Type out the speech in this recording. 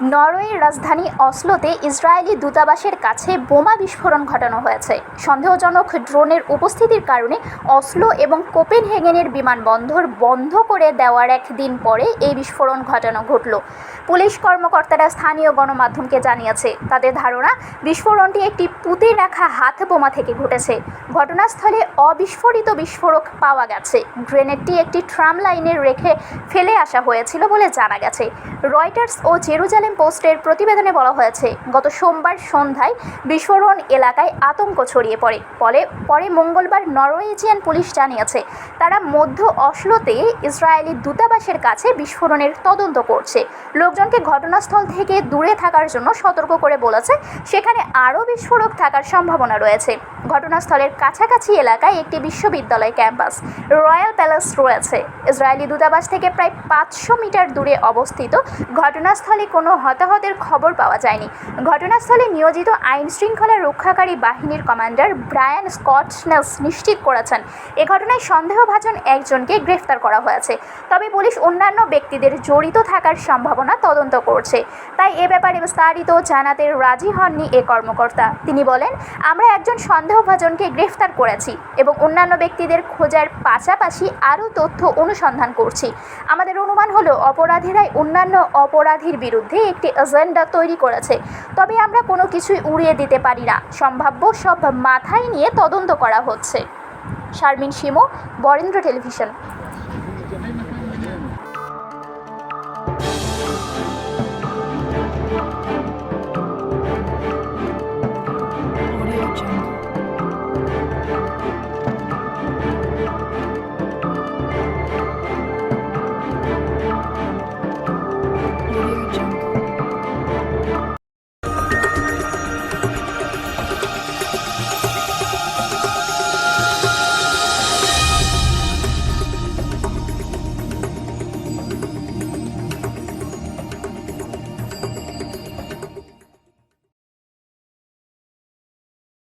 নরওয়ের রাজধানী অসলোতে ইসরায়েলি দূতাবাসের কাছে বোমা বিস্ফোরণ ঘটানো হয়েছে। সন্দেহজনক ড্রোনের উপস্থিতির কারণে অসলো এবং কোপেনহেগেনের বিমানবন্দর বন্ধ করে দেওয়ার একদিন পরে এই বিস্ফোরণ ঘটানো ঘটল। পুলিশ কর্মকর্তারা স্থানীয় গণমাধ্যমকে জানিয়েছে, তাদের ধারণা, বিস্ফোরণটি একটি পুঁতে রাখা হাত বোমা থেকে ঘটেছে। ঘটনাস্থলে অবিস্ফোরিত বিস্ফোরক পাওয়া গেছে। গ্রেনেডটি একটি ট্রাম লাইনে রেখে ফেলে আসা হয়েছিল বলে জানা গেছে। রয়টার্স ও জেরুজালেম পোস্টের প্রতিবেদনে বলা হয়েছে, গত সোমবার সন্ধ্যায় বিস্ফোরণ এলাকায় আতঙ্ক ছড়িয়ে পড়ে। ফলে পরে মঙ্গলবার নরওয়েজিয়ান পুলিশ জানিয়েছে, তারা মধ্য অসলোতে ইসরায়েলি দূতাবাসের কাছে বিস্ফোরণের তদন্ত করছে। লোকজনকে ঘটনাস্থল থেকে দূরে থাকার জন্য সতর্ক করে বলেছে, সেখানে আরও বিস্ফোরক থাকার সম্ভাবনা রয়েছে। ঘটনাস্থলের কাছাকাছি এলাকায় একটি বিশ্ববিদ্যালয় ক্যাম্পাস, রয়্যাল প্যালেস রয়েছে। ইসরায়েলি দূতাবাস থেকে প্রায় পাঁচশো মিটার দূরে অবস্থিত ঘটনাস্থলে কোনো হতাহতের খবর পাওয়া যায়নি। ঘটনাস্থলে নিয়োজিত আইন শৃঙ্খলা রক্ষাকারী বাহিনীর কমান্ডার ব্রায়ান স্কটনেলস নিশ্চিত করেছেন। এ ঘটনায় সন্দেহভাজন একজনকে গ্রেফতার করা হয়েছে। তবে পুলিশ অন্যান্য ব্যক্তিদের জড়িত থাকার সম্ভাবনা তদন্ত করছে। তাই এ ব্যাপারে বিস্তারিত জানাতে রাজি হননি এ কর্মকর্তা। তিনি বলেন, আমরা একজন সন্দেহভাজনকে গ্রেফতার করেছি এবং অন্যান্য ব্যক্তিদের খোঁজার পাশাপাশি আরও তথ্য অনুসন্ধান করছি। আমাদের অনুমান হলো, অপরাধীরাই অন্যান্য অপরাধীর বিরুদ্ধে একটি এজেন্ডা তৈরি করেছে। তবে আমরা কোনো কিছুই উড়িয়ে দিতে পারি না। সম্ভাব্য সব মাথায় নিয়ে তদন্ত করা হচ্ছে। শারমিন সিমো বরেন্দ্র টেলিভিশন.